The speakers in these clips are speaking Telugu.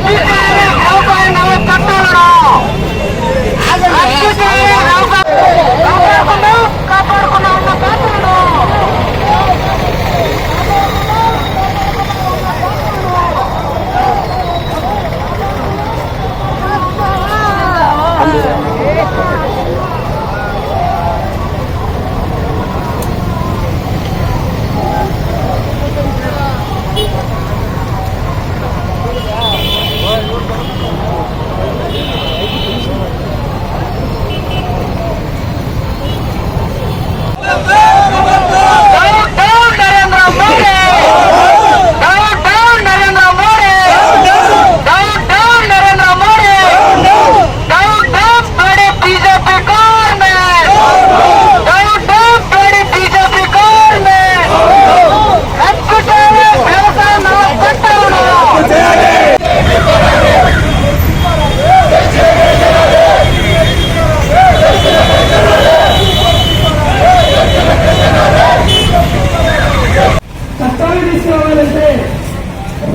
Oh, my God.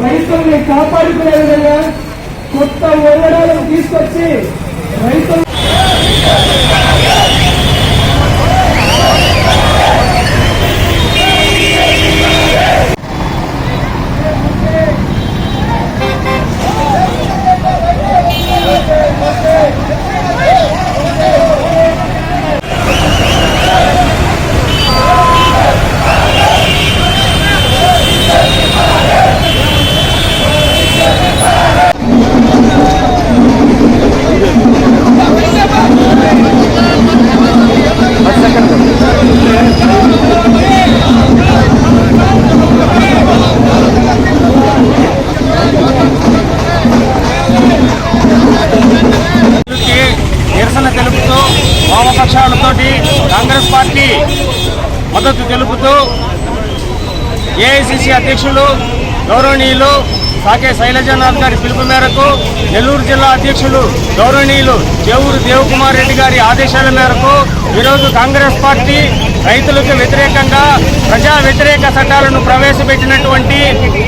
రైతుల్ని కాపాడుకునే విధంగా కొత్త ఒరడాలను తీసుకొచ్చి రైతులు వామపక్షాలతోటి కాంగ్రెస్ పార్టీ మద్దతు తెలుపుతూ ఏఐసిసి అధ్యక్షులు గౌరవనీయులు సాకే శైలజనాథ్ గారి పిలుపు మేరకు నెల్లూరు జిల్లా అధ్యక్షులు గౌరవనీయులు చేవూరు దేవకుమార్ రెడ్డి గారి ఆదేశాల మేరకు ఈరోజు కాంగ్రెస్ పార్టీ రైతులకు వ్యతిరేకంగా ప్రజా వ్యతిరేక చట్టాలను ప్రవేశపెట్టినటువంటి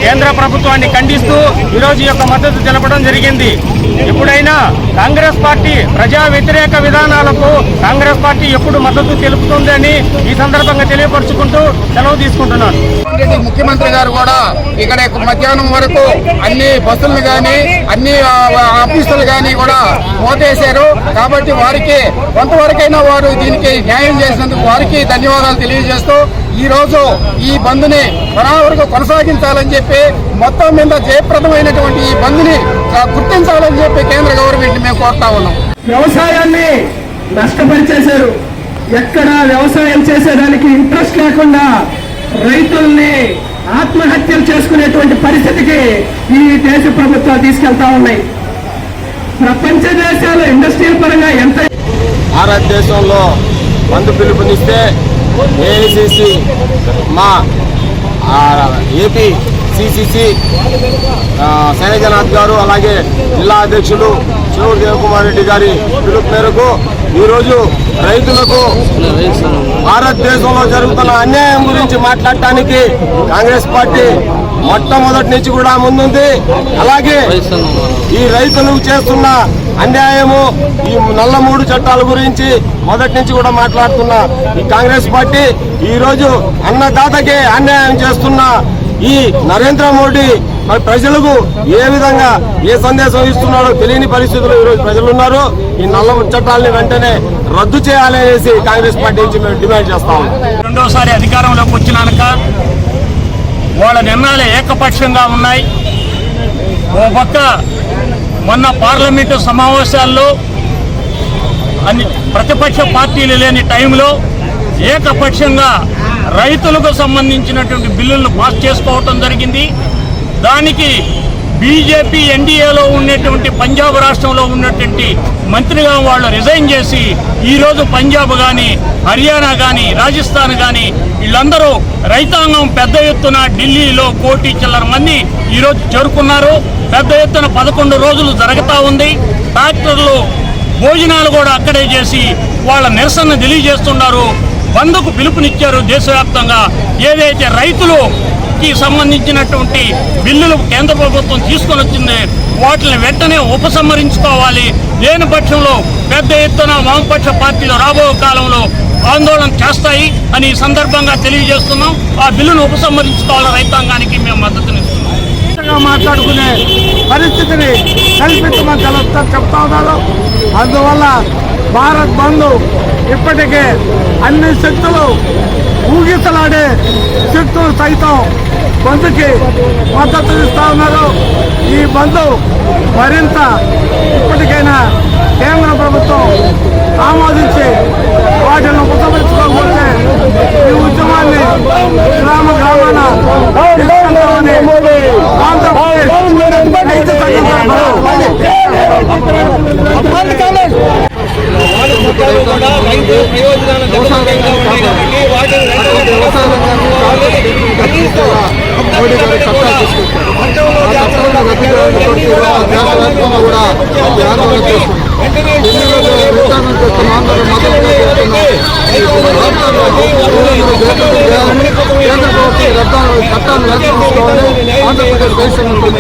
కేంద్ర ప్రభుత్వాన్ని ఖండిస్తూ ఈరోజు యొక్క మద్దతు తెలపడం జరిగింది. ఎప్పుడైనా కాంగ్రెస్ పార్టీ ప్రజా వ్యతిరేక విధానాలకు కాంగ్రెస్ పార్టీ ఎప్పుడు మద్దతు తెలుపుతుందని ఈ సందర్భంగా తెలియపరుచుకుంటూ సెలవు తీసుకుంటున్నాను. ముఖ్యమంత్రి గారు కూడా ఇక్కడ మధ్యాహ్నం వరకు అన్ని బస్సులను కానీ అన్ని ఆఫీసులు కానీ కూడా మోతేశారు. కాబట్టి వారికి కొంతవరకైనా వారు దీని దీనికి న్యాయం చేసినందుకు వారికి ధన్యవాదాలు తెలియజేస్తూ ఈ రోజు ఈ బంద్ని వరకు కొనసాగించాలని చెప్పి మొత్తం మీద జయప్రదమైనటువంటి ఈ బంద్ని గుర్తించాలని చెప్పి కేంద్ర గవర్నమెంట్ మేము కోరుతా ఉన్నాం. వ్యవసాయాన్ని నష్టపరిచేశారు. ఎక్కడ వ్యవసాయం చేసేదానికి ఇంట్రెస్ట్ లేకుండా రైతుల్ని ఆత్మహత్యలు చేసుకునేటువంటి పరిస్థితికి ఈ దేశ ప్రభుత్వాలు తీసుకెళ్తా ఉన్నాయి. ప్రపంచ దేశాలు ఇండస్ట్రియల్ పరంగా ఎంత భారతదేశంలో మందు పిలుపునిస్తే ఏఐసిసి మా ఏపీ సిసిసి శైలజనాథ్ గారు అలాగే జిల్లా అధ్యక్షులు శివూరు దేవకుమార్ రెడ్డి గారి పిలుపు మేరకు ఈరోజు రైతులకు భారతదేశంలో జరుగుతున్న అన్యాయం గురించి మాట్లాడటానికి కాంగ్రెస్ పార్టీ మొట్టమొదటి నుంచి కూడా ముందుంది. అలాగే ఈ రైతులకు చేస్తున్న అన్యాయము ఈ నల్ల మూడు చట్టాల గురించి మొదటి నుంచి కూడా మాట్లాడుతున్న ఈ కాంగ్రెస్ పార్టీ ఈరోజు అన్నదాతకే అన్యాయం చేస్తున్న ఈ నరేంద్ర మోడీ మరి ప్రజలకు ఏ విధంగా ఏ సందేశం ఇస్తున్నాడో తెలియని పరిస్థితుల్లో ఈరోజు ప్రజలు ఉన్నారు. ఈ నల్ల చట్టాలని వెంటనే రద్దు చేయాలనేసి కాంగ్రెస్ పార్టీ నుంచి మేము డిమాండ్ చేస్తాము రెండోసారి అధికారంలోకి వచ్చినాక వాళ్ళ నిర్ణయాలు ఏకపక్షంగా ఉన్నాయి. ఓ పక్క మొన్న పార్లమెంటు సమావేశాల్లో అన్ని ప్రతిపక్ష పార్టీలు లేని టైంలో ఏకపక్షంగా రైతులకు సంబంధించినటువంటి బిల్లులను పాస్ చేసుకోవటం జరిగింది. దానికి బీజేపీ ఎన్డీఏలో ఉన్నటువంటి పంజాబ్ రాష్ట్రంలో ఉన్నటువంటి మంత్రిగా వాళ్ళు రిజైన్ చేసి ఈరోజు పంజాబ్ కానీ హర్యానా కానీ రాజస్థాన్ కానీ వీళ్ళందరూ రైతాంగం పెద్ద ఎత్తున ఢిల్లీలో కోటి చిల్లర మంది ఈరోజు చేరుకున్నారు. పెద్ద ఎత్తున పదకొండు రోజులు జరుగుతూ ఉంది. ట్రాక్టర్లు భోజనాలు కూడా అక్కడే చేసి వాళ్ళ నిరసన తెలియజేస్తున్నారు. బంద్కు పిలుపునిచ్చారు దేశవ్యాప్తంగా. ఏదైతే రైతులు కి సంబంధించినటువంటి బిల్లులు కేంద్ర ప్రభుత్వం తీసుకొని వచ్చింది. వాటిని వెంటనే ఉపసంహరించుకోవాలి. లేని పక్షంలో పెద్ద ఎత్తున వామపక్ష పార్టీలు రాబో కాలంలో ఆందోళన చేస్తాయి అని ఈ సందర్భంగా తెలియజేస్తున్నాం. ఆ బిల్లును ఉపసంహరించుకోవాలి రైతాంగానికి మేము మద్దతునిస్తున్నాం మాట్లాడుకునే పరిస్థితిని కల్పించమని చెప్తా ఉన్నారు. అందువల్ల భారత్ బంధు ఇప్పటికే అన్ని శక్తులు ఊగిసలాడే శక్తులు సైతం బంధుకి మద్దతు ఇస్తా ఉన్నారు. ఈ బంధు మరింత ఇప్పటికైనా కేంద్ర ప్రభుత్వం ఆమోదించి వాటిని ఉపసంహరించుకోకపోతే ఈ ఉద్యమాన్ని గ్రామ గ్రామాన మోడీ గారు చట్టాలు తీసుకొచ్చారు. ఆ చట్టాలను రద్దు చేయడానికి దేశవ్యాప్తంగా కూడా ఆందోళన చేస్తున్నారు ఎన్నికలు రిటైర్మెంట్ చేస్తున్న ఆందోళన కేంద్ర ప్రభుత్వం చట్టాలను రద్దు చేసుకోవాలని ఆంధ్రప్రదేశ్ దేశంలో